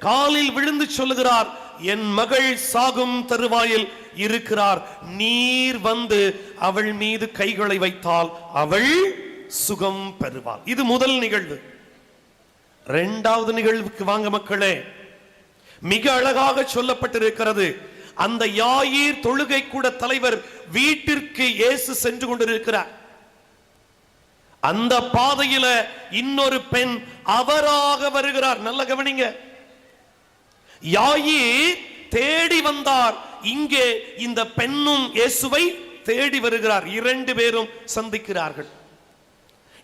காலில் விழுந்து சொல்லுகிறார் என் மகள் சாகும் தருவாயில் இருக்கிறார். நீர் வந்து அவள் மீது கைகளை வைத்தால் அவள் சுகம் பெறுவாள். இது முதல் நிகழ்வு. இரண்டாவது நிகழ்வுக்கு வாங்க மக்களே மிக அழகாக சொல்லப்பட்டிருக்கிறது. அந்த யாயீர் தொழுகை கூட தலைவர் வீட்டிற்கு இயேசு சென்று கொண்டிருக்கிறார். அந்த பாதையில இன்னொரு பெண் அவராக வருகிறார். நல்ல கவனிங்க. யாயீர் தேடி வந்தார். இங்கே இந்த பெண்ணும் இயேசுவை தேடி வருகிறார். இரண்டு பேரும் சந்திக்கிறார்கள்.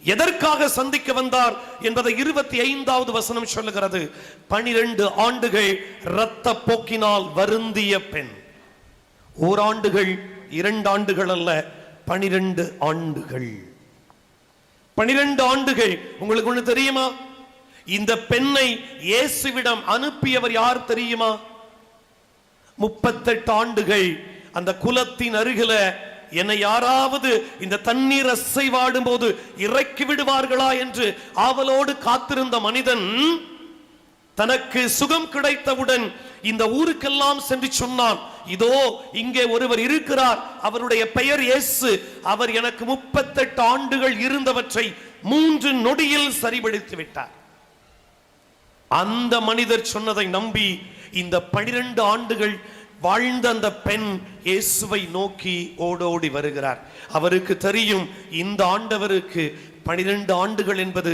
எதற்காக சந்திக்க வந்தார் என்பதை இருபத்தி ஐந்தாவது வசனம் சொல்லுகிறது. பனிரெண்டு ஆண்டுகள் இரத்த போக்கினால் வருந்திய பெண். ஓராண்டுகள் இரண்டு ஆண்டுகள் அல்ல பனிரெண்டு ஆண்டுகள். பனிரெண்டு ஆண்டுகள் உங்களுக்கு ஒண்ணு தெரியுமா? இந்த பெண்ணை இயேசுவிடம் அனுப்பியவர் யார் தெரியுமா? முப்பத்தெட்டு ஆண்டுகள் அந்த குலத்தின் அருகில என்னை யாராவது இந்த தண்ணீர் அசைவாடும் போது இறக்கி விடுவார்களா என்று ஆவலோடு காத்திருந்த மனிதன் தனக்கு சுகம் கிடைத்தவுடன் இந்த ஊருக்கெல்லாம் சென்று சொன்னான் இதோ இங்கே ஒருவர் இருக்கிறார். அவருடைய பெயர் இயேசு. அவர் எனக்கு முப்பத்தெட்டு ஆண்டுகள் இருந்தவற்றை மூன்று நொடியில் சரிபடுத்தி விட்டார். அந்த மனிதர் சொன்னதை நம்பி இந்த பனிரெண்டு ஆண்டுகள் வாழ்ந்த அந்த பெண் இயேசுவை நோக்கி ஓடோடி வருகிறார். அவருக்கு தெரியும் இந்த ஆண்டவருக்கு பனிரெண்டு ஆண்டுகள் என்பது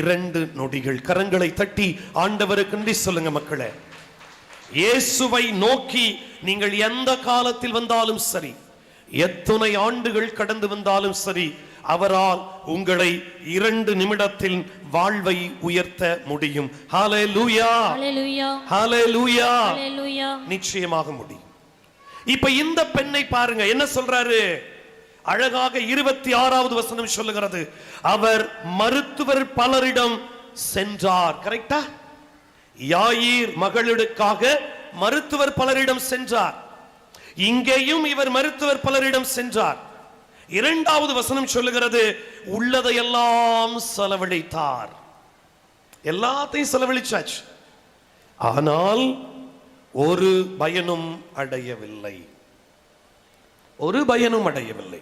இரண்டு நொடிகள். கரங்களை தட்டி ஆண்டவருக்கு நன்றி சொல்லுங்க மக்களே. இயேசுவை நோக்கி நீங்கள் எந்த காலத்தில் வந்தாலும் சரி எத்தனை ஆண்டுகள் கடந்து வந்தாலும் சரி அவரால் உங்களை இரண்டு நிமிடத்தில் வாழ்வை உயர்த்த முடியும். நிச்சயமாக முடியும். இப்ப இந்த பெண்ணை பாருங்க என்ன சொல்றாரு? அழகாக இருபத்தி ஆறாவது வசனம் சொல்லுகிறது. அவர் மருத்துவர் பலரிடம் சென்றார். கரெக்டா யாயீர் மகளுக்காக மருத்துவர் பலரிடம் சென்றார். இங்கேயும் இவர் மருத்துவர் பலரிடம் சென்றார். இரண்டாவது வசனம் சொல்லுகிறது உள்ளதையெல்லாம் செலவழித்தார். எல்லாத்தையும் செலவழிச்சாச்சு. ஆனால் ஒரு பயனும் அடையவில்லை. ஒரு பயனும் அடையவில்லை.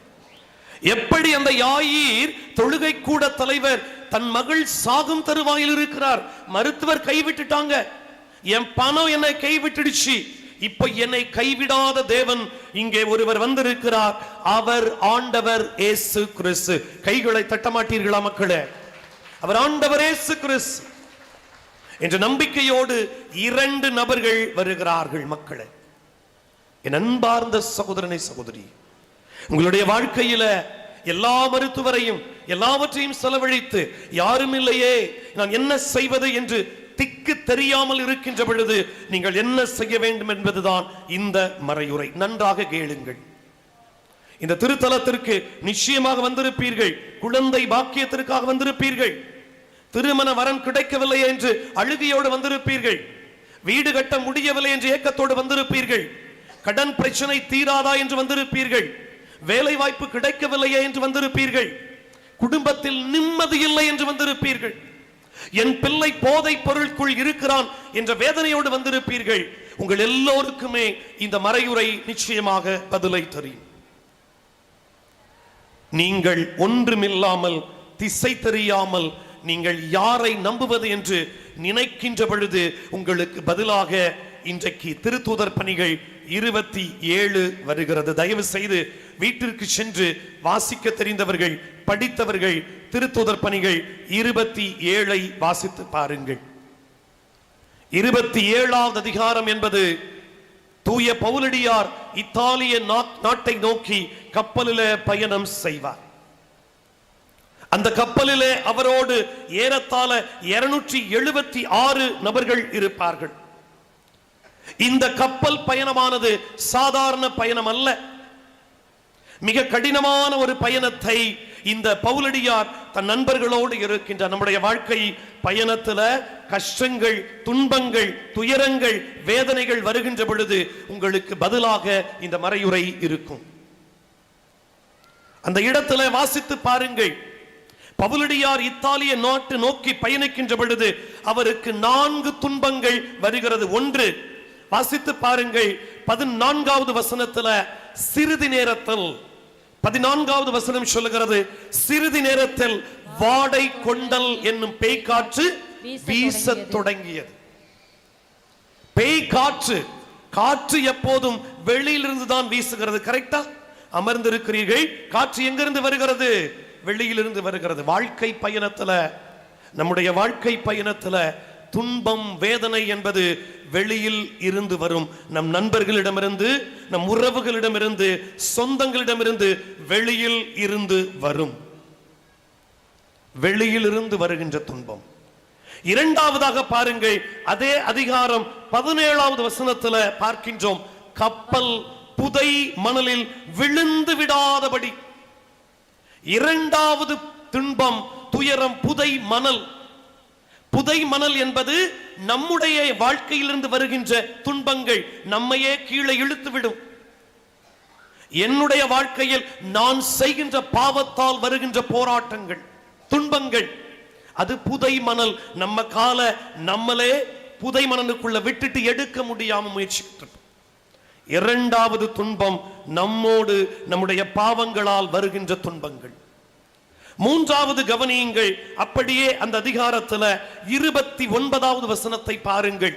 எப்படி அந்த யாயீர் தொழுகை கூட தலைவர் தன் மகள் சாகும் தருவாயில் இருக்கிறார்? மருத்துவர் கைவிட்டுட்டாங்க என் பணம் என்னை கைவிட்டுடுச்சு இப்ப என்னை கைவிடாத தேவன் இங்கே ஒருவர் வந்திருக்கிறார். அவர் ஆண்டவர் ஏசு கிறிஸ்து. கைகளை தட்டமாட்டீர்களா மக்களே? அவர் ஆண்டவர் ஏசு கிறிஸ்து. என்ற நம்பிக்கையோடு இரண்டு நபர்கள் வருகிறார்கள் மக்களே. என் அன்பார்ந்த சகோதரனை சகோதரி. உங்களுடைய வாழ்க்கையில எல்லா மருத்துவரையும் எல்லாவற்றையும் செலவழித்து யாரும் இல்லையே. நான் என்ன செய்வது என்று திக்கு தெரியாமல் இருக்கின்ற பொழுது நீங்கள் என்ன செய்ய வேண்டும் என்பதுதான் இந்த மறையுரை நன்றாக கேளுங்கள். இந்த திருத்தலத்திற்கு நிச்சயமாக வந்திருப்பீர்கள். குழந்தை பாக்கியத்திற்காக வந்திருப்பீர்கள். திருமண வரன் கிடைக்கவில்லை என்று அழுகையோடு வந்திருப்பீர்கள். வீடு கட்ட முடியவில்லை என்று ஏக்கத்தோடு வந்திருப்பீர்கள். கடன் பிரச்சனை தீராதா என்று வந்திருப்பீர்கள். வேலை வாய்ப்பு கிடைக்கவில்லையே என்று வந்திருப்பீர்கள். குடும்பத்தில் நிம்மதி இல்லை என்று வந்திருப்பீர்கள். என் பிள்ளை போதை பொருளுக்குள் இருக்கிறான் என்ற வேதனையோடு வந்திருப்பீர்கள். உங்கள் எல்லோருக்குமே இந்த மறையுரை நிச்சயமாக பதிலை தெரியும் நீங்கள் ஒன்றுமில்லாமல் திசை தெரியாமல் நீங்கள் யாரை நம்புவது என்று நினைக்கின்ற பொழுது உங்களுக்கு பதிலாக இன்றைக்கு திருத்தூதர் பணிகள் இருபத்தி ஏழு வருகிறது. தயவு செய்து வீட்டிற்கு சென்று வாசிக்க தெரிந்தவர்கள் படித்தவர்கள் திருத்துதர் பணிகள் இருபத்தி ஏழை வாசித்து பாருங்கள். இருபத்தி ஏழாவது அதிகாரம் என்பது தூய பவுலடியார் இத்தாலிய நாட்டை நோக்கி கப்பலில பயணம் செய்வார். அந்த கப்பலிலே அவரோடு ஏறத்தாழ இருநூற்றி எழுபத்தி ஆறு நபர்கள் இருப்பார்கள். இந்த கப்பல் பயணமானது சாதாரண பயணம் அல்ல. மிக கடினமான ஒரு பயணத்தை இந்த பவுலடியார் தன் நண்பர்களோடு இருக்கின்ற நம்முடைய வாழ்க்கை பயணத்துல கஷ்டங்கள் துன்பங்கள் துயரங்கள் வேதனைகள் வருகின்ற பொழுது உங்களுக்கு பதிலாக இந்த மறையுறை இருக்கும். அந்த இடத்துல வாசித்து பாருங்கள். பவுலடியார் இத்தாலிய நாட்டு நோக்கி பயணிக்கின்ற பொழுது அவருக்கு நான்கு துன்பங்கள் வருகிறது. ஒன்று வாசித்து பாருங்கள். பதினான்காவது வசனத்துல சிறிது நேரத்தில் பதினான்காவது வசனம் சொல்லுகிறது சிறிது நேரத்தில் வாடை கொண்டல் என்னும் பேய்க்காற்று வீசத் வீசத் தொடங்கியது. பேய் காற்று காற்று எப்போதும் வெளியிலிருந்து தான் வீசுகிறது கரெக்டா அமர்ந்திருக்கிறீர்கள் காற்று எங்கிருந்து வருகிறது? வெளியிலிருந்து வருகிறது. வாழ்க்கை பயணத்துல நம்முடைய வாழ்க்கை பயணத்துல துன்பம் வேதனை என்பது வெளியில் இருந்து வரும். நம் நண்பர்களிடமிருந்து நம் உறவுகளிடமிருந்து சொந்தங்களிடமிருந்து வெளியில் இருந்து வரும். வெளியில் இருந்து வருகின்ற துன்பம். இரண்டாவதாக பாருங்கள் அதே அதிகாரம் பதினேழாவது வசனத்துல பார்க்கின்றோம். கப்பல் புதை மணலில் விழுந்து விடாதபடி. இரண்டாவது துன்பம் துயரம் புதை மணல். புதை மணல் என்பது நம்முடைய வாழ்க்கையிலிருந்து வருகின்ற துன்பங்கள் நம்மையே கீழே இழுத்து விடும் என்னுடைய வாழ்க்கையில் நான் செய்கின்ற பாவத்தால் வருகின்ற போராட்டங்கள் துன்பங்கள் அது புதை மணல். நம்ம கால நம்மளே புதை மணலுக்குள்ள விட்டுட்டு எடுக்க முடியாம முயற்சிக்கிட்டு இரண்டாவது துன்பம் நம்மோடு நம்முடைய பாவங்களால் வருகின்ற துன்பங்கள். மூன்றாவது கவனியுங்கள். அப்படியே அந்த அதிகாரத்துல இருபத்தி ஒன்பதாவது வசனத்தை பாருங்கள்.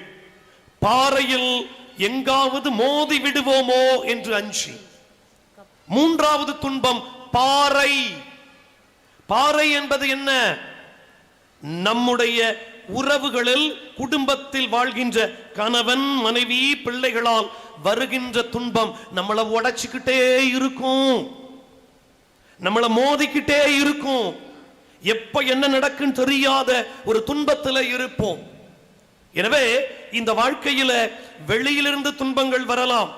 பாறையில் எங்காவது மோதி விடுவோமோ என்று அஞ்சி. மூன்றாவது துன்பம் பாறை. பாறை என்பது என்ன? நம்முடைய உறவுகளில் குடும்பத்தில் வாழ்கின்ற கணவன் மனைவி பிள்ளைகளால் வருகின்ற துன்பம் நம்மளை உடைச்சுக்கிட்டே இருக்கும். நம்மளை மோதிக்கிட்டே இருக்கும். எப்ப என்ன நடக்குன்னு தெரியாத ஒரு துன்பத்துல இருப்போம். எனவே இந்த வாழ்க்கையில வெளியிலிருந்து துன்பங்கள் வரலாம்.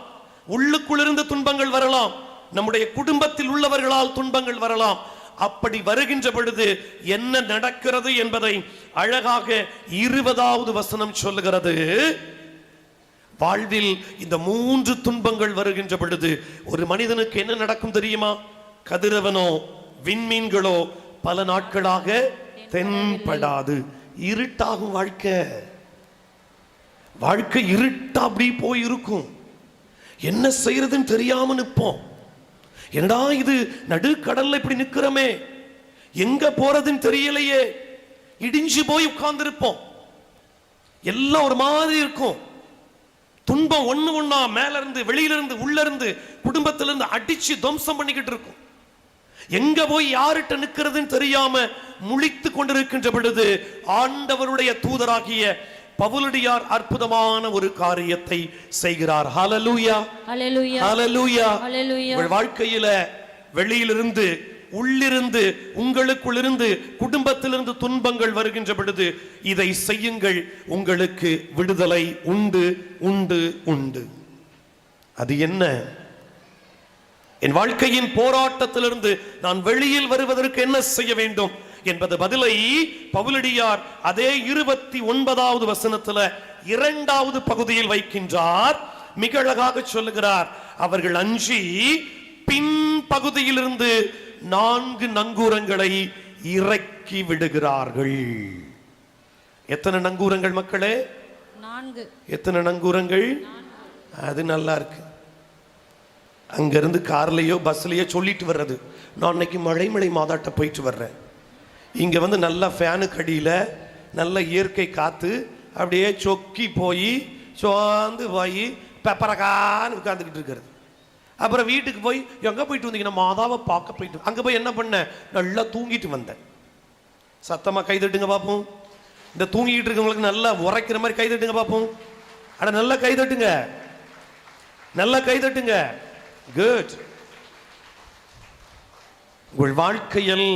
உள்ளுக்குள்ளிருந்து துன்பங்கள் வரலாம். நம்முடைய குடும்பத்தில் உள்ளவர்களால் துன்பங்கள் வரலாம். அப்படி வருகின்ற பொழுது என்ன நடக்கிறது என்பதை அழகாக இருபதாவது வசனம் சொல்லுகிறது. வாழ்வில் இந்த மூன்று துன்பங்கள் வருகின்ற பொழுது ஒரு மனிதனுக்கு என்ன நடக்கும் தெரியுமா? கதிரவனோ விண்மீன்களோ பல நாட்களாக தென்படாது. இருட்டாகும் வாழ்க்கை. வாழ்க்கை இருட்டா அப்படி போய் இருக்கும். என்ன செய்யறதுன்னு தெரியாம நிற்போம். என்னடா இது நடுக்கடல்ல இப்படி நிக்கிறோமே. எங்க போறதுன்னு தெரியலையே. இடிஞ்சு போய் உட்கார்ந்திருப்போம். எல்லாம் ஒரு மாதிரி இருக்கும். துன்பம் ஒண்ணு ஒன்னா மேல இருந்து வெளியில இருந்து உள்ள இருந்து குடும்பத்துல இருந்து அடிச்சு துவம்சம் பண்ணிக்கிட்டு இருக்கும். எங்க போய் யார்கிட்ட நிக்கிறதுன்னு தெரியாம முழித்து கொண்டிருக்கின்ற பொழுது ஆண்டவருடைய தூதராகிய பவுலடியார் அற்புதமான ஒரு காரியத்தை செய்கிறார். ஹalleluya ஹalleluya உங்கள் வாழ்க்கையில வெளியிலிருந்து உள்ளிருந்து உங்களுக்குள்ளிருந்து குடும்பத்திலிருந்து துன்பங்கள் வருகின்ற பொழுது இதை செய்யுங்கள். உங்களுக்கு விடுதலை உண்டு உண்டு உண்டு. அது என்ன? என் வாழ்க்கையின் போராட்டத்திலிருந்து நான் வெளியில் வருவதற்கு என்ன செய்ய வேண்டும் என்பது பதிலை பவுலடியார் அதே இருபத்தி ஒன்பதாவது வசனத்துல இரண்டாவது பகுதியில் வைக்கின்றார். மிக அழகாக சொல்லுகிறார். அவர்கள் அஞ்சி பின் பகுதியிலிருந்து நான்கு நங்கூரங்களை இறக்கி விடுகிறார்கள். எத்தனை நங்கூரங்கள் மக்களே? நான்கு. எத்தனை நங்கூரங்கள்? அது நல்லா இருக்கு. அங்கேருந்து கார்லேயோ பஸ்லேயோ சொல்லிட்டு வர்றது. நான் அன்னைக்கு மழைமலை மாதாட்ட போயிட்டு வர்றேன். இங்கே வந்து நல்ல ஃபேனுக்கு அடியில் நல்ல இயற்கை காற்று அப்படியே சொக்கி போய் சோர்ந்து போய் பெப்பரக்கான்னு உட்காந்துக்கிட்டு இருக்கிறது. அப்புறம் வீட்டுக்கு போய் எங்கே போயிட்டு வந்தீங்க? நான் மாதாவை பார்க்க போயிட்டு அங்கே போய் என்ன பண்ணேன் நல்லா தூங்கிட்டு வந்தேன். சத்தமாக கை தட்டுங்க பார்ப்போம் இந்த தூங்கிட்டு இருக்கவங்களுக்கு நல்லா உரைக்கிற மாதிரி கை தட்டுங்க பார்ப்போம் அட நல்லா கை தட்டுங்க. நல்லா கை தட்டுங்க. குட் உங்கள் வாழ்க்கையில்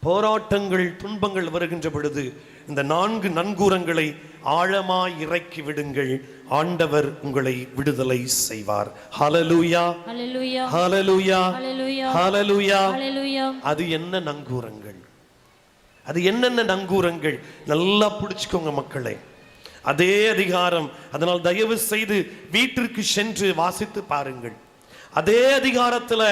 போராட்டங்கள் துன்பங்கள் வருகின்ற பொழுது இந்த நான்கு நன்கூரங்களை ஆழமாய் இறக்கி விடுங்கள். ஆண்டவர் உங்களை விடுதலை செய்வார். ஹalleluya ஹalleluya ஹalleluya அது என்ன நங்கூரங்கள்? அது என்னென்ன நங்கூரங்கள்? நல்லா பிடிச்சுக்கோங்க மக்களே. அதே அதிகாரம். அதனால் தயவு செய்து வீட்டிற்கு சென்று வாசித்து பாருங்கள். அதே அதிகாரத்துல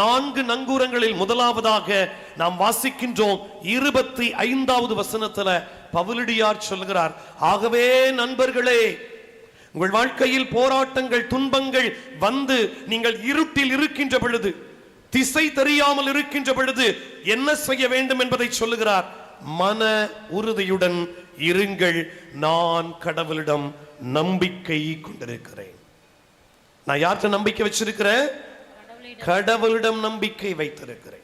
நான்கு நங்கூரங்களில் முதலாவதாக நாம் வாசிக்கின்றோம் இருபத்தி ஐந்தாவது வசனத்துல பவுலடியார் சொல்கிறார் ஆகவே நண்பர்களே உங்கள் வாழ்க்கையில் போராட்டங்கள் துன்பங்கள் வந்து நீங்கள் இருட்டில் இருக்கின்ற பொழுது திசை தெரியாமல் இருக்கின்ற பொழுது என்ன செய்ய வேண்டும் என்பதை சொல்லுகிறார் மன உறுதியுடன் இருங்கள் நான் கடவுளிடம் நம்பிக்கை கொண்டிருக்கிறேன். நான் யார்கிட்ட நம்பிக்கை வச்சிருக்கிறேன்? கடவுளிடம். நம்பிக்கை வைத்திருக்கிறேன்.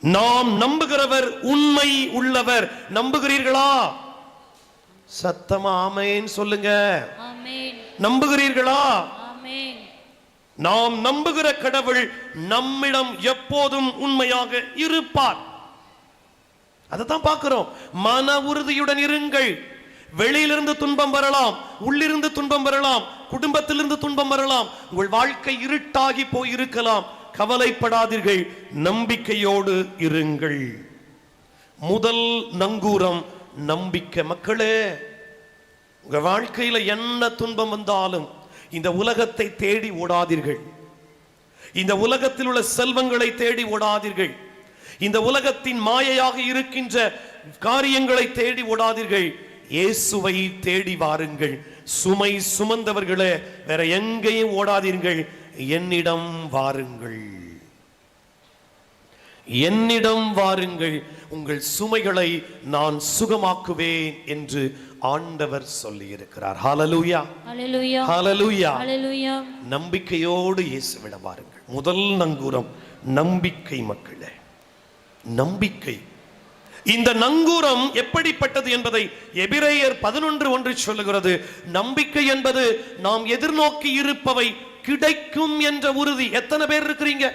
நாம் நம்புகிறவர் உண்மை உள்ளவர். நம்புகிறீர்களா? சத்தமா ஆமென் சொல்லுங்க. நம்புகிறீர்களா? நாம் நம்புகிற கடவுள் நம்மிடம் எப்போதும் உண்மையாக இருப்பார். அதைத்தான் பார்க்கிறோம். மன உறுதியுடன் இருங்கள். வெளியிலிருந்து துன்பம் வரலாம் உள்ளிருந்து துன்பம் வரலாம் குடும்பத்திலிருந்து துன்பம் வரலாம். உங்கள் வாழ்க்கை இருட்டாகி போய் இருக்கலாம் கவலைப்படாதீர்கள் நம்பிக்கையோடு இருங்கள். முதல் நங்கூரம் நம்பிக்கை. மக்களே உங்க வாழ்க்கையில என்ன துன்பம் வந்தாலும் இந்த உலகத்தை தேடி ஓடாதீர்கள். இந்த உலகத்தில் உள்ள செல்வங்களை தேடி ஓடாதீர்கள். இந்த உலகத்தின் மாயையாக இருக்கின்ற காரியங்களை தேடி ஓடாதீர்கள். இயேசுவை தேடி வாருங்கள். சுமை சுமந்தவர்களே வேற எங்கேயும் ஓடாதீர்கள். என்னிடம் வாருங்கள். என்னிடம் வாருங்கள். உங்கள் சுமைகளை நான் சுகமாக்குவேன் என்று ஆண்டவர் சொல்லி இருக்கிறார் ஹalleluya ஹalleluya ஹalleluya ஹalleluya நம்பிக்கையோடு இயேசுவிடம் வாருங்கள். முதல் நங்கூரம் நம்பிக்கை மக்களே. நம்பிக்கை. இந்த நங்கூரம் எப்படிப்பட்டது என்பதை எபிரேயர் பதினொன்று ஒன்று சொல்லுகிறது. நம்பிக்கை என்பது நாம் எதிர்நோக்கி இருப்பவை கிடைக்கும் என்ற உறுதி. எத்தனை பேர் இருக்கிறீங்க?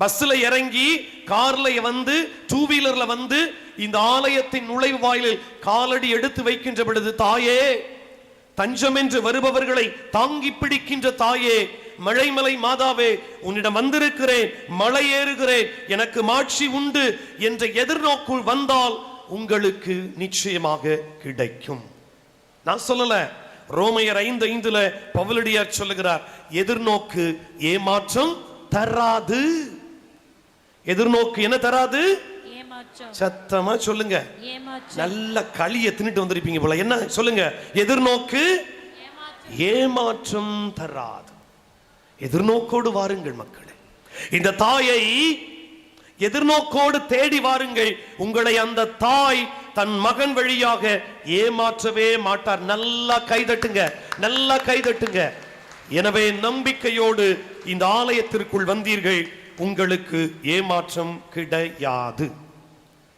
பஸ்ல இறங்கி கார்ல வந்து டூ வீலர்ல வந்து இந்த ஆலயத்தின் நுழைவு வாயிலில் காலடி எடுத்து வைக்கின்ற பொழுது தாயே தஞ்சம் என்று வருபவர்களை தாங்கி பிடிக்கின்ற தாயே மழைமலை மாதாவே உன்னிடம் வந்திருக்கிறேன் மலை ஏறுகிறேன் எனக்கு மாட்சி உண்டு என்ற எதிர்நோக்குள் வந்தால் உங்களுக்கு நிச்சயமாக கிடைக்கும். நான் சொல்லல ரோமையர் ஐந்து ஐந்துல பவுலடியார் சொல்லுகிறார் எதிர்நோக்கு ஏமாற்றம் தராது. எதிர்நோக்கு என்ன தராது? சத்தமா சொல்லுங்க. நல்ல களிய தின்னுட்டு வந்திருப்பீங்க போல. என்ன சொல்லுங்க. எதிர்நோக்கு ஏமாற்றம் தராது. எதிர்நோக்கோடு வாருங்கள் மக்களே. இந்த தாயை எதிர்நோக்கோடு தேடி வாருங்கள். உங்களை அந்த தாய் தன் மகன் வழியாக ஏமாற்றவே மாட்டார். நல்லா கைதட்டுங்க நல்லா கைதட்டுங்க. எனவே நம்பிக்கையோடு இந்த ஆலயத்திற்குள் வந்தீர்கள். உங்களுக்கு ஏமாற்றம் கிடையாது.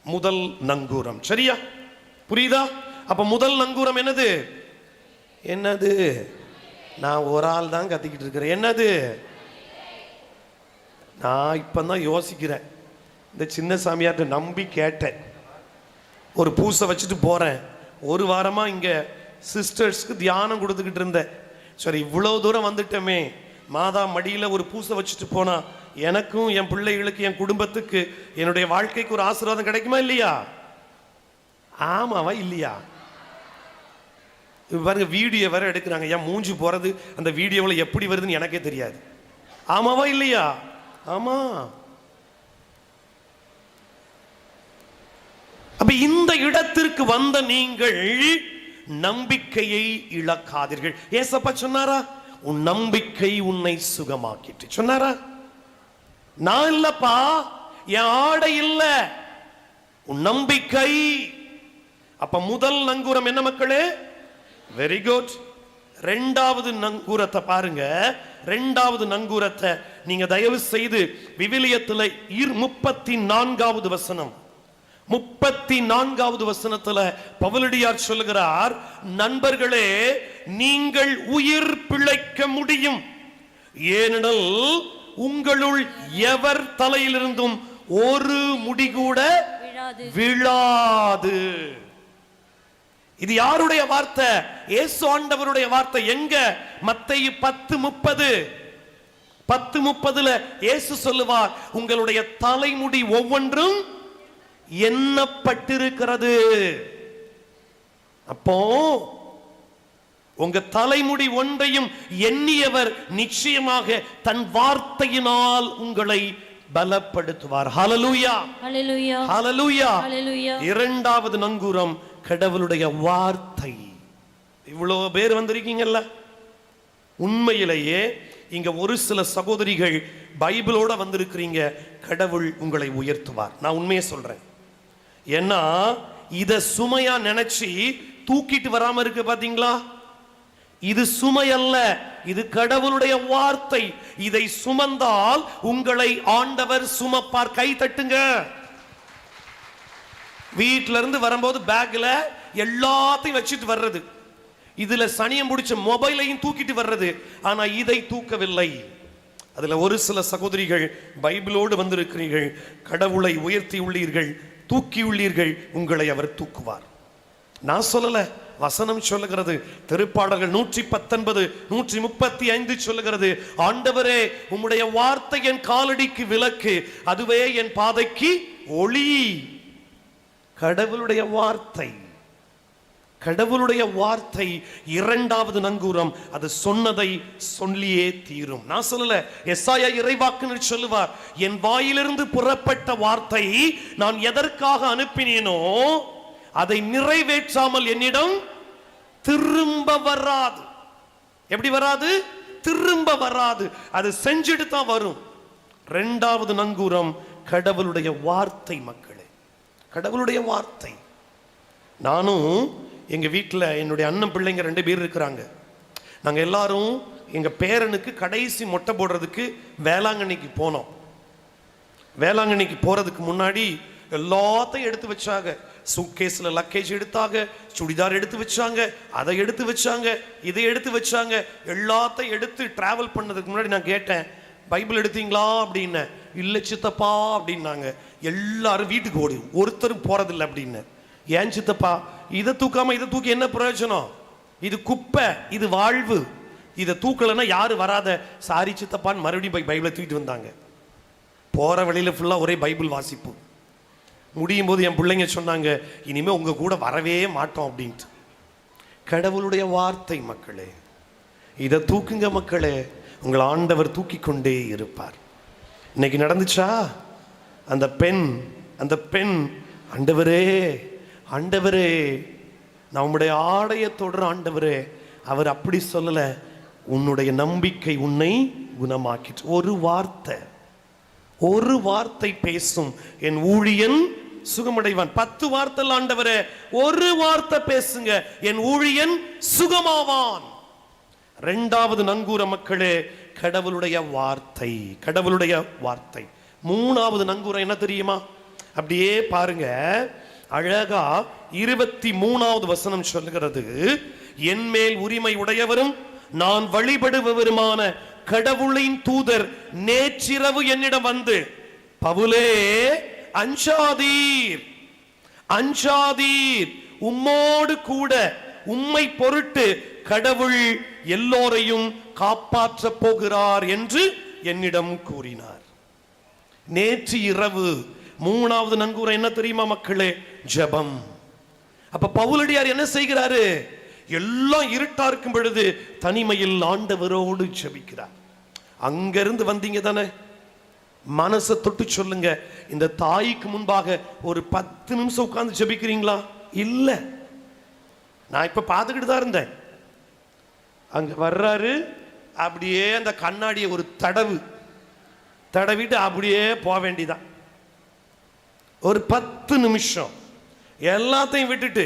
முதல் நங்கூரம். சரியா? புரியுதா? அப்ப முதல் நங்கூரம் என்னது? என்னது? நான் ஒரு ஆள் தான் கத்திக்கிட்டு இருக்கிறேன். என்னது? நான் இப்போ தான் யோசிக்கிறேன். இந்த சின்ன சாமியார்ட்ட நம்பி கேட்டேன். ஒரு பூசை வச்சுட்டு போகிறேன் ஒரு வாரமாக இங்கே சிஸ்டர்ஸ்க்கு தியானம் கொடுத்துக்கிட்டு இருந்தேன். சரி இவ்வளோ தூரம் வந்துட்டோமே. மாதா மடியில் ஒரு பூசை வச்சுட்டு போனால் எனக்கும் என் பிள்ளைகளுக்கு என் குடும்பத்துக்கு என்னுடைய வாழ்க்கைக்கு ஒரு ஆசீர்வாதம் கிடைக்குமா இல்லையா? ஆமாவா இல்லையா? பாருங்க வீடியோ வேற எடுக்கிறாங்க. ஏன் மூஞ்சி போறது? அந்த வீடியோவில் எப்படி வருதுன்னு எனக்கே தெரியாது. ஆமாவா இல்லையா? ஆமா. அப்ப இந்த இடத்திற்கு வந்த நீங்கள் நம்பிக்கையை இழக்காதீர்கள். ஏசப்பா சொன்னாரா? உன் நம்பிக்கை உன்னை சுகமாக்கிட்டு சொன்னாரா? நான் இல்லப்பா. என் ஆடை இல்ல. உன் நம்பிக்கை. அப்ப முதல் நங்கூரம் என்ன மக்களே? வெரி குட் ரெண்டாவது நங்கூரத்தை பாருங்க. ரெண்டாவது நங்கூரத்தை நீங்க தயவு செய்து விவிலியத்துல இர் முப்பத்தி நான்காவது வசனம். முப்பத்தி நான்காவது வசனத்துல பவுலடியார் சொல்லுகிறார் நண்பர்களே நீங்கள் உயிர் பிழைக்க முடியும். ஏனெனில் உங்களுள் எவர் தலையிலிருந்தும் ஒரு முடி கூட விழாது. விழாது. இது யாருடைய வார்த்தை? இயேசு ஆண்டவருடைய வார்த்தை எங்க? மத்தேயு பத்து முப்பது. பத்து முப்பதுல இயேசு சொல்லுவார் உங்களுடைய தலைமுடி ஒவ்வொன்றும் எண்ணப்பட்டிருக்கிறது. அப்போ உங்க தலைமுடி ஒன்றையும் எண்ணியவர் நிச்சயமாக தன் வார்த்தையினால் உங்களை பலப்படுத்துவார். இரண்டாவது நங்கூரம் கடவுளுடைய வார்த்தை. இவ்வளோ பேர் வந்திருக்கீங்கல்ல? உண்மையிலேயே இங்க ஒரு சில சகோதரிகள் பைபிளோட வந்திருக்கிறீங்க. கடவுள் உங்களை உயர்த்துவார். நான் உண்மையை சொல்றேன். ஏன்னா இத சுமையா நினைச்சு தூக்கிட்டு வராம இருக்கு பாத்தீங்களா? இது சுமை அல்ல. இது கடவுளுடைய வார்த்தை. இதை சுமந்தால் உங்களை ஆண்டவர் சுமப்பார். கை தட்டுங்க. வீட்ல இருந்து வரும்போது பேக்ல எல்லாத்தையும் வச்சுட்டு வர்றது. இதுல சனியம் பிடிச்ச மொபைலையும் தூக்கிட்டு வர்றது. ஆனா இதை தூக்கவில்லை. அதுல ஒரு சில சகோதரிகள் பைபிளோடு வந்திருக்கிறீர்கள். கடவுளை உயர்த்தி உள்ளீர்கள். தூக்கி உள்ளீர்கள். உங்களை அவர் தூக்குவார். நான் சொல்லல. வசனம் சொல்லுகிறது. திருப்பாடல்கள் நூற்றி பத்தொன்பது நூற்றி முப்பத்தி ஐந்து சொல்லுகிறது. ஆண்டவரே உம்முடைய வார்த்தை என் காலடிக்கு விளக்கு. அதுவே என் பாதைக்கு ஒளி. கடவுளுடைய வார்த்தை. கடவுளுடைய வார்த்தை இரண்டாவது நங்கூரம். அது சொன்னதை சொல்லியே தீரும். நான் சொல்லல. எஸ்ஆயா இறைவாக்குன்னு சொல்லுவார். என் வாயிலிருந்து புறப்பட்ட வார்த்தை நான் எதற்காக அனுப்பினேனோ அதை நிறைவேற்றாமல் என்னிடம் திரும்ப வராது. எப்படி வராது? திரும்ப வராது. அது செஞ்சுட்டு தான் வரும். ரெண்டாவது நங்கூரம் கடவுளுடைய வார்த்தை மக்கள். கடவுளுடைய வார்த்தை. நானும் எங்கள் வீட்டில் என்னுடைய அண்ணன் பிள்ளைங்க ரெண்டு பேர் இருக்கிறாங்க. நாங்கள் எல்லாரும் எங்கள் பேரனுக்கு கடைசி மொட்டை போடுறதுக்கு வேளாங்கண்ணிக்கு போனோம். வேளாங்கண்ணிக்கு போகிறதுக்கு முன்னாடி எல்லாத்தையும் எடுத்து வச்சாங்க. சூட்கேஸ்ல லக்கேஜ் எடுத்தாங்க சுடிதார் எடுத்து வச்சாங்க அதை எடுத்து வச்சாங்க இதை எடுத்து வச்சாங்க. எல்லாத்தையும் எடுத்து ட்ராவல் பண்ணதுக்கு முன்னாடி நான் கேட்டேன் பைபிள் எடுத்தீங்களா? அப்படின்னு. இல்லை சித்தப்பா அப்படின்னாங்க. எல்லாரும் வீட்டுக்கு ஓடி ஒருத்தரும் போறதில்லை அப்படின்னு. ஏன் சித்தப்பா? இதை தூக்காம இதை தூக்கி என்ன பிரயோஜனம்? இது குப்பை இது வாழ்வு. இதை தூக்கலைன்னா யாரு வராத? சாரி சித்தப்பான்னு மறுபடியும் போய் பைபிளை தூக்கிட்டு வந்தாங்க. போற வழியில ஃபுல்லாக ஒரே பைபிள் வாசிப்பு. முடியும் போது என் பிள்ளைங்க சொன்னாங்க இனிமே உங்க கூட வரவே மாட்டோம் அப்படின்ட்டு. கடவுளுடைய வார்த்தை மக்களே இதை தூக்குங்க மக்களே. உங்கள் ஆண்டவர் தூக்கி கொண்டே இருப்பார். இன்னைக்கு நடந்துச்சா? அந்த பெண் அந்த பெண் ஆண்டவரே ஆண்டவரே நம்முடைய ஆடைய தொடர் ஆண்டவரே. அவர் அப்படி சொல்லல. உன்னுடைய நம்பிக்கை உன்னை குணமாக்கிட்டு ஒரு வார்த்தை ஒரு வார்த்தை பேசும். என் ஊழியன் சுகமடைவான். பத்து வார்த்தை ஆண்டவரே. ஒரு வார்த்தை பேசுங்க. என் ஊழியன் சுகமாவான். ரெண்டாவது நங்கூர மக்களே கடவுளுடைய வார்த்தை கடவுளுடைய வார்த்தை. மூணாவது நங்கூரம் என்ன தெரியுமா? அப்படியே பாருங்க. அழகா இருபத்தி மூணாவது வசனம் சொல்கிறது என் மேல் உரிமை உடையவரும் நான் வழிபடுபவருமான கடவுளின் தூதர் நேற்றிரவு என்னிடம் வந்து பவுலே அஞ்சாதீர் அஞ்சாதீர். உம்மோடு கூட உம்மை பொருட்டு கடவுள் எல்லோரையும் காப்பாற்றப் போகிறார் என்று என்னிடம் கூறினார். நேற்று இரவு மூணாவது நன்கூற என்ன தெரியுமா மக்களே? ஜெபம். அப்ப பவுலடியார் என்ன செய்கிறாரு? எல்லாம் இருட்டா இருக்கும் பொழுது தனிமையில் ஆண்டவரோடு ஜெபிக்கிறார். அங்கிருந்து வந்தீங்க தானே? மனசை தொட்டு சொல்லுங்க. இந்த தாய்க்கு முன்பாக ஒரு பத்து நிமிஷம் உட்கார்ந்து ஜெபிக்கிறீங்களா? இல்ல. நான் இப்ப பார்த்துக்கிட்டு தான் இருந்தேன். அங்கே வர்றாரு அப்படியே அந்த கண்ணாடியை ஒரு தடவு தடவிட்டு அப்படியே போக வேண்டிதான். ஒரு பத்து நிமிஷம் எல்லாத்தையும் விட்டுட்டு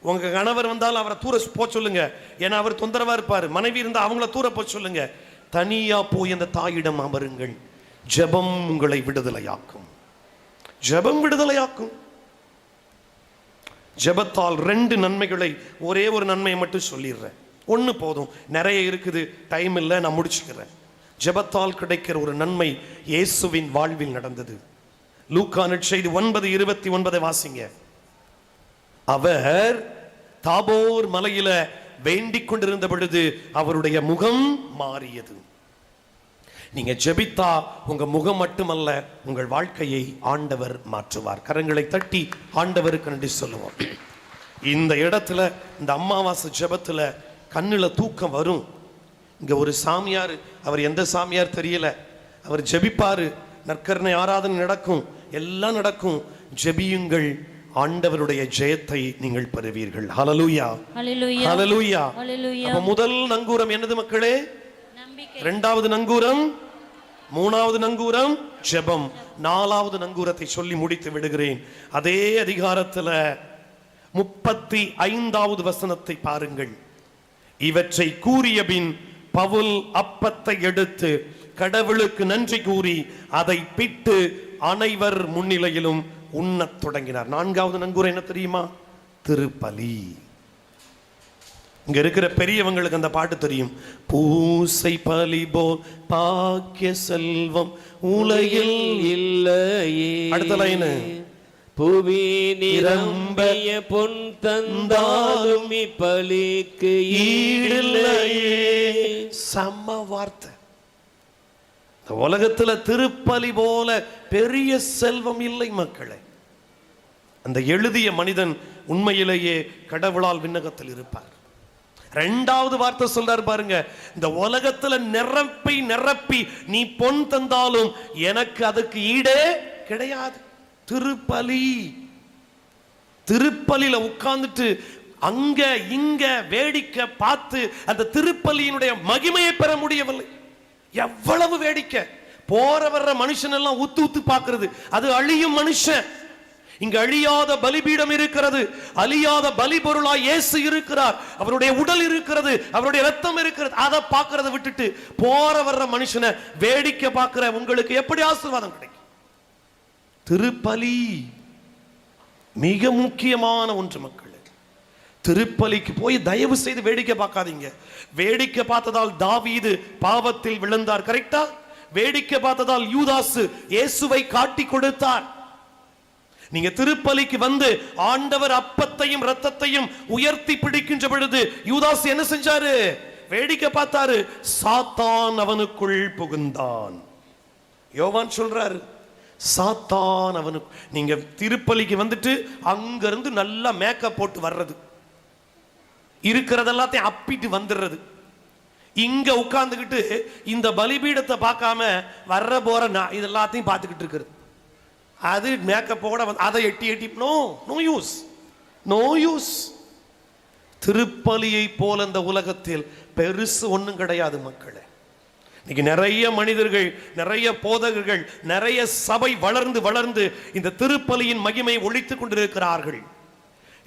உங்க கணவர் வந்தாலும் அவரை தூர போக சொல்லுங்க. ஏன்னா அவர் தொந்தரவாக இருப்பார். மனைவி இருந்தால் அவங்கள தூர போக சொல்லுங்க. தனியாக போய் அந்த தாயிடம் அமருங்கள். ஜெபம் உங்களை விடுதலையாக்கும். ஜெபம் விடுதலையாக்கும். ஜெபத்தால் ரெண்டு நன்மைகளை ஒரே ஒரு நன்மையை மட்டும் சொல்லிடுறேன். ஒன்று போதும். நிறைய இருக்குது. டைம் இல்லை நான் முடிச்சுக்கிறேன். ஜெபத்தால் கிடைக்கிற ஒரு நன்மை இயேசுவின் வாழ்வில் நடந்தது. லூக்கான செய்தி ஒன்பது இருபத்தி ஒன்பதை வாசிங்க. அவர் தாபோர் மலையில வேண்டிக் கொண்டிருந்த பொழுது அவருடைய முகம் மாறியது. நீங்க ஜெபித்தா உங்க முகம் மட்டுமல்ல உங்கள் வாழ்க்கையை ஆண்டவர் மாற்றுவார். கரங்களை தட்டி ஆண்டவருக்கு நன்றி சொல்லுவோம். இந்த இடத்துல இந்த அமாவாசை ஜெபத்துல கண்ணுல தூக்கம் வரும். இங்க ஒரு சாமியார் அவர் எந்த சாமியார் தெரியல. அவர் ஜெபிப்பாரு. நற்கரணை ஆராதனை நடக்கும். எல்லாம் நடக்கும். ஜெபியுங்கள். ஆண்டவருடைய ஜெயத்தை நீங்கள் பெறுவீர்கள். ஹalleluya அப்ப முதல் நங்கூரம் என்னது மக்களே? இரண்டாவது நங்கூரம் மூணாவது நங்கூரம் ஜெபம். நாலாவது நங்கூரத்தை சொல்லி முடித்து விடுகிறேன். அதே அதிகாரத்துல முப்பத்தி ஐந்தாவது வசனத்தை பாருங்கள். இவற்றை கூறிய பின் பவுல் அப்பத்தை எடுத்து கடவுளுக்கு நன்றி கூறி அதை பிட்டு அனைவர் முன்னிலையிலும் உண்ணத் தொடங்கினார். நான்காவது நங்கூரம் என்ன தெரியுமா? திருப்பலி. இங்க இருக்கிற பெரியவங்களுக்கு அந்த பாட்டு தெரியும். பூசை பலி போல் பாக்கிய செல்வம் உலகில் இல்லையே. அடுத்த லைனு. புவி நிரம்பிய பொன் தந்தாலும் இப்பலிக்கு ஈடில்லையே. செம்ம வார்த்தை. இந்த உலகத்துல திருப்பலி போல பெரிய செல்வம் இல்லை மக்களே. அந்த எழுதிய மனிதன் உண்மையிலேயே கடவுளால் விண்ணகத்தில் இருப்பார். ரெண்டாவது வார்த்தை சொல்றாரு பாருங்க இந்த உலகத்துல நிரப்பி நிரப்பி நீ பொன் தந்தாலும் எனக்கு அதுக்கு ஈடே கிடையாது. திருப்பலி. திருப்பலியில உட்கார்ந்துட்டு அங்க இங்க வேடிக்கை பார்த்து அந்த திருப்பலியினுடைய மகிமையை பெற முடியவில்லை. எவ்வளவு வேடிக்கை. போற வர்ற மனுஷன் எல்லாம் உத்து உத்து பார்க்கிறது. அது அழியும் மனுஷன். இங்க அழியாத பலிபீடம் இருக்கிறது. அழியாத பலி பொருளா இயேசு இருக்கிறார். அவருடைய உடல் இருக்கிறது. அவருடைய ரத்தம் இருக்கிறது. அதை பார்க்கறத விட்டுட்டு போற வர்ற மனுஷனை வேடிக்கை பார்க்கிற உங்களுக்கு எப்படி ஆசீர்வாதம் கிடைக்கும்? திருப்பலி மிக முக்கியமான ஒன்று மக்கள். திருப்பலிக்கு போய் தயவு செய்து வேடிக்கை பார்க்காதீங்க. வேடிக்கை பார்த்ததால் தாவீது பாவத்தில் விழுந்தார் கரெக்டா வேடிக்கை பார்த்ததால் யூதாசு இயேசுவை காட்டி கொடுத்தார். நீங்க திருப்பலிக்கு வந்து ஆண்டவர் அப்பத்தையும் ரத்தத்தையும் உயர்த்தி பிடிக்கின்ற பொழுது யூதாஸ் என்ன செஞ்சாரு? வேடிக்கை பார்த்தாரு. சாத்தான் அவனுக்குள் புகுந்தான். யோவான் சொல்றாரு சாத்தான் அவனுக்கு. நீங்க திருப்பலிக்கு வந்துட்டு அங்கேருந்து நல்லா மேக்கப் போட்டு வர்றது. இருக்கிறதெல்லாத்தையும் அப்பிட்டு வந்துடுறது இங்க உட்காந்துக்கிட்டு இந்த பலிபீடத்தை பார்க்காம வர்ற போற நான் இது எல்லாத்தையும் பார்த்துக்கிட்டு இருக்கிறது. அது மேக்கப்போட வந்து அதை எட்டி எட்டி no no use no use திருப்பலியை போல இந்த உலகத்தில் பெருசு ஒன்றும் கிடையாது மக்களே. இன்னைக்கு நிறைய மனிதர்கள் நிறைய போதகர்கள் நிறைய சபை வளர்ந்து வளர்ந்து இந்த திருப்பலியின் மகிமை ஒழித்துக் கொண்டிருக்கிறார்கள்.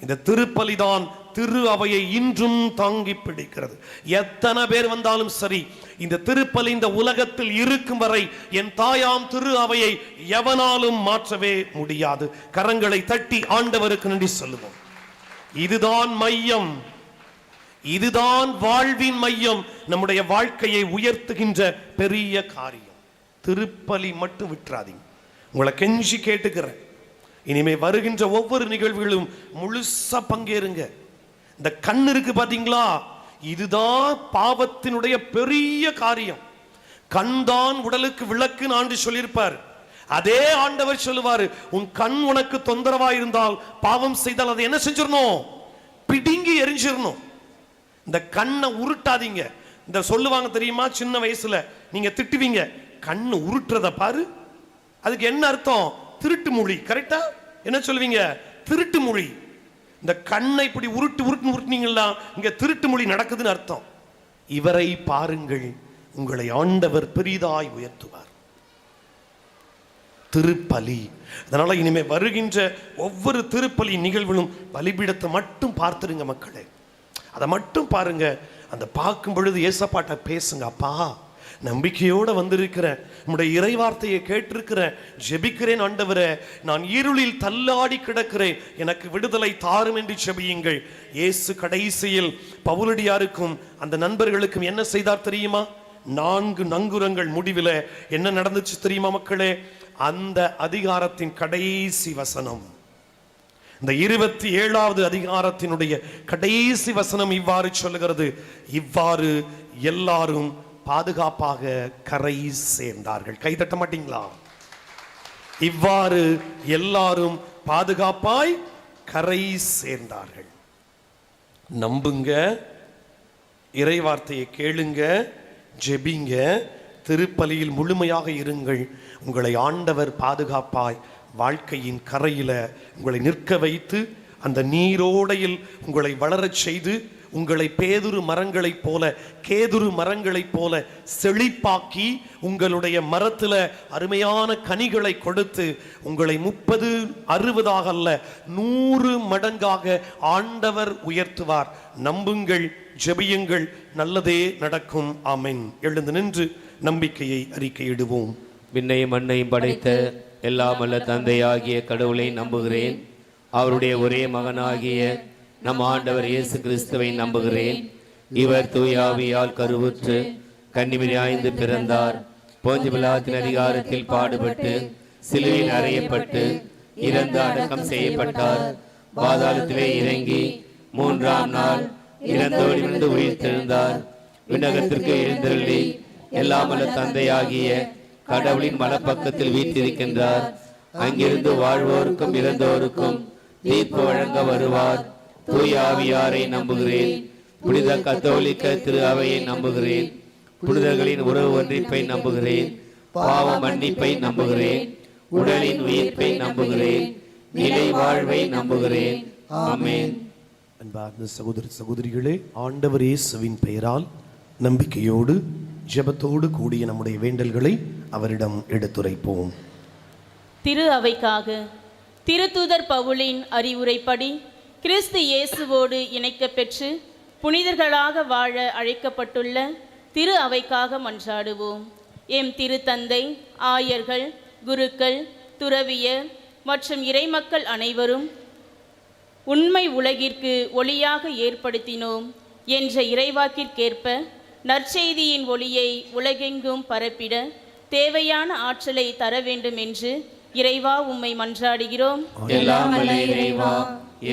இந்த திருப்பலி தான் திரு அவையை இன்றும் தாங்கி பிடிக்கிறது. எத்தனை பேர் வந்தாலும் சரி இந்த திருப்பலி இந்த உலகத்தில் இருக்கும் வரை என் தாயாம் திரு அவையை எவனாலும் மாற்றவே முடியாது. கரங்களை தட்டி ஆண்டவருக்கு நன்றி சொல்லுவோம். இதுதான் மையம். இதுதான் வாழ்வின் மையம். நம்முடைய வாழ்க்கையை உயர்த்துகின்ற பெரிய காரியம். திருப்பலி மட்டும் விட்டுறாதீங்க. உங்களை கெஞ்சி கேட்டுக்கிறேன். இனிமே வருகின்ற ஒவ்வொரு நிகழ்வுகளும் முழுசா பங்கேறுங்க. இந்த கண் இருக்கு பாத்தீங்களா? இதுதான் பாவத்தினுடைய பெரிய காரியம். கண் தான் உடலுக்கு விளக்குன்னு ஆண்டு சொல்லியிருப்பார். அதே ஆண்டவர் சொல்லுவாரு உன் கண் உனக்கு தொந்தரவா இருந்தால் பாவம் செய்தால் அதை என்ன செஞ்சிடணும்? பிடுங்கி எரிஞ்சிடணும். இந்த கண்ணை உருட்டாதீங்க. இந்த சொல்லுவாங்க தெரியுமா? சின்ன வயசுல. நீங்க திட்டுவீங்க. கண்ணு உருட்டுறத பாரு. அதுக்கு என்ன அர்த்தம்? திருட்டு மொழி. கரெக்டா என்ன சொல்லுவீங்க? திருட்டு மொழி. இந்த கண்ணை இப்படி உருட்டு உருட்டு உருட்டுனீங்களா? இங்க திருட்டு மொழி நடக்குதுன்னு அர்த்தம். இவரை பாருங்கள். உங்களை ஆண்டவர் பெரிதாய் உயர்த்துவார். திருப்பலி. அதனால இனிமே வருகின்ற ஒவ்வொரு திருப்பலி நிகழ்விலும் பலிபீடத்தை மட்டும் பார்த்துருங்க மக்களே. அதை மட்டும் பாருங்க. அந்த பார்க்கும் பொழுது ஏசப்பாட்ட பேசுங்க அப்பா நம்பிக்கையோடு வந்திருக்கிறேன் உம்முடைய இறைவார்த்தையை கேட்டிருக்கிறேன் ஜெபிக்கிறேன் ஆண்டவரே நான் இருளில் தள்ளாடி கிடக்கிறேன் எனக்கு விடுதலை தாரும் என்று ஜெபியுங்கள். இயேசு கடைசியில் பவுலடியாருக்கும் அந்த நண்பர்களுக்கும் என்ன செய்தார் தெரியுமா? நான்கு நங்குரங்கள் முடிவில் என்ன நடந்துச்சு தெரியுமா மக்களே? அந்த அதிகாரத்தின் கடைசி வசனம். இந்த இருபத்தி ஏழாவது அதிகாரத்தினுடைய கடைசி வசனம் இவ்வாறு சொல்லுகிறது. இவ்வாறு எல்லாரும் பாதுகாப்பாக கரை சேர்ந்தார்கள். கைதட்ட மாட்டீங்களா? இவ்வாறு எல்லாரும் பாதுகாப்பாய் கரை சேர்ந்தார்கள். நம்புங்க இறைவார்த்தையை கேளுங்க ஜெபிங்க திருப்பலியில் முழுமையாக இருங்கள். உங்களை ஆண்டவர் பாதுகாப்பாய் வாழ்க்கையின் கரையில உங்களை நிற்க வைத்து அந்த நீரோடையில் உங்களை வளரச் செய்து உங்களை பேதுரு மரங்களைப் போல கேதுரு மரங்களைப் போல செழிப்பாக்கி உங்களுடைய மரத்துல அருமையான கனிகளை கொடுத்து உங்களை முப்பது அறுபதாக அல்ல நூறு மடங்காக ஆண்டவர் உயர்த்துவார். நம்புங்கள் ஜெபியுங்கள் நல்லதே நடக்கும். ஆமென். எழுந்து நின்று நம்பிக்கையை அறிக்கையிடுவோம். விண்ணையும் மண்ணையும் படைத்த எல்லாம் அல்ல தந்தையாகிய கடவுளை நம்புகிறேன். அவருடைய ஒரே மகனாகிய நம் ஆண்டவர் இயேசு கிறிஸ்துவை நம்புகிறேன். இவர் தூயாவியால் கருவுற்று கன்னிமிரியாய்ந்து பிறந்தார். போஞ்சு விழாத்தின் அதிகாரத்தில் பாடுபட்டு சிலுவையில் அறையப்பட்டு இறந்து அடக்கம் செய்யப்பட்டார். பாதாளத்திலே இறங்கி மூன்றாம் நாள் இறந்தோந்து உயிர் திருந்தார் விண்ணகத்திற்கு எழுந்தருளி எல்லாமல்ல தந்தையாகிய கடவுளின் மலப்பக்கத்தில் வீற்றிருக்கின்றார். அங்கிருந்து வாழ்வோருக்கும் இறந்தோருக்கும் தீர்ப்பு வழங்க வருவார். தூய் ஆவியாரை நம்புகிறேன். புனித கத்தோலிக்க திரு அவையை நம்புகிறேன். புனிதர்களின் உறவு ஒன்றிப்பை நம்புகிறேன். பாவ மன்னிப்பை நம்புகிறேன். உடலின் உயிர்ப்பை நம்புகிறேன். நிலை வாழ்வை நம்புகிறேன். ஆமேன். அன்பார்ந்த சகோதர சகோதரிகளே ஆண்டவர் இயேசுவின் பெயரால் நம்பிக்கையோடு ஜெபத்தோடு கூடிய நம்முடைய வேண்டல்களை அவரிடம் எடுத்துரைப்போம். திரு அவைக்காக திருத்தூதர் பவுலின் அறிவுரைப்படி கிறிஸ்து இயேசுவோடு இணைக்கப் பெற்று புனிதர்களாக வாழ அழைக்கப்பட்டுள்ள திரு அவைக்காக மன்றாடுவோம். எம் திருத்தந்தை ஆயர்கள் குருக்கள் துறவியர் மற்றும் இறைமக்கள் அனைவரும் உண்மை உலகிற்கு ஒளியாக ஏற்படுத்தினோம் என்ற இறைவாக்கிற்கேற்ப நற்செய்தியின் ஒளியை உலகெங்கும் பரப்பிட தேவையான ஆற்றலை தர வேண்டும் என்று இறைவா உம்மை மன்றாடுகிறோம். எல்லாம் வல்ல இறைவா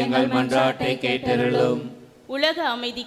எங்கள் மன்றாட்டை கேட்டருளும். உலக அமைதி